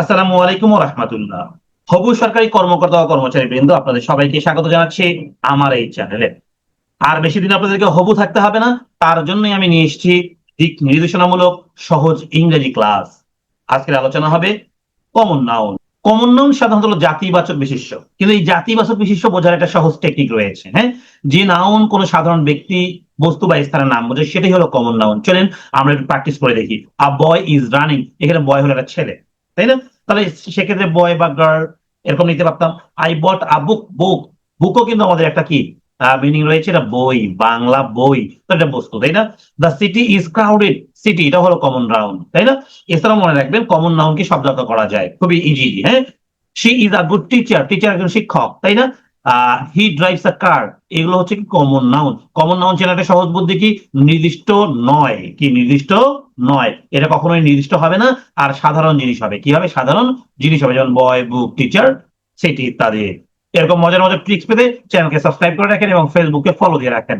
আসসালামু আলাইকুম রহমতুল্লাহ হবু সরকারি কর্মকর্তা ও কর্মচারী বৃন্দ আপনাদের সবাইকে স্বাগত জানাচ্ছি আমার এই চ্যানেলে আর বেশি দিন আপনাদেরকে হবু থাকতে হবে না, তার জন্যই আমি নিয়ে এসেছি দিক নির্দেশনামূলক সহজ ইংরেজি ক্লাস। আজকের আলোচনা হবে কমন নাউন কমন নাউন সাধারণত জাতিবাচক বিশিষ্ট। কিন্তু এই জাতিবাচক বিশিষ্ট বোঝার একটা সহজ টেকনিক রয়েছে হ্যাঁ? যে নাউন কোনো সাধারণ ব্যক্তি, বস্তু বা স্থানের নাম বোঝে, সেটাই হলো কমন নাউন চলেন আমরা একটু প্র্যাকটিস করে দেখি। আ বয় ইজ রানিং এখানে বয় হলো একটা ছেলে। তাই না? তাহলে সেক্ষেত্রে বয় বা গার্ল এরকম নিতে পারতাম। আই বট আ বুক বুক বুকও কিন্তু আমাদের একটা কি? মিনিং রয়েছে এটা বই, বাংলা বই। এটা বস্তু, তাই না? The city is crowded city এটা হলো কমন নাউন তাই না? এছাড়াও মনে রাখবেন কমন নাউন কি শব্দটা করা যায়। খুবই ইজি হ্যাঁ? She is a good teacher teacher একজন শিক্ষক, তাই না? হি ড্রাইভস আ কার এগুলো হচ্ছে কি কমন নাউন কমন নাউন চেনাটা সহজ বুদ্ধি কি? নির্দিষ্ট নয়। কি নির্দিষ্ট? নয়। এটা কখনোই নির্দিষ্ট হবে না, আর সাধারণ জিনিস হবে। কি হবে সাধারণ জিনিস হবে? যেমন বয় বুক টিচার সেটি ইত্যাদি। এরকম মজার মজার ট্রিক্স পেতে চ্যানেলকে সাবস্ক্রাইব করে রাখেন এবং ফেসবুকে ফলো দিয়ে রাখেন।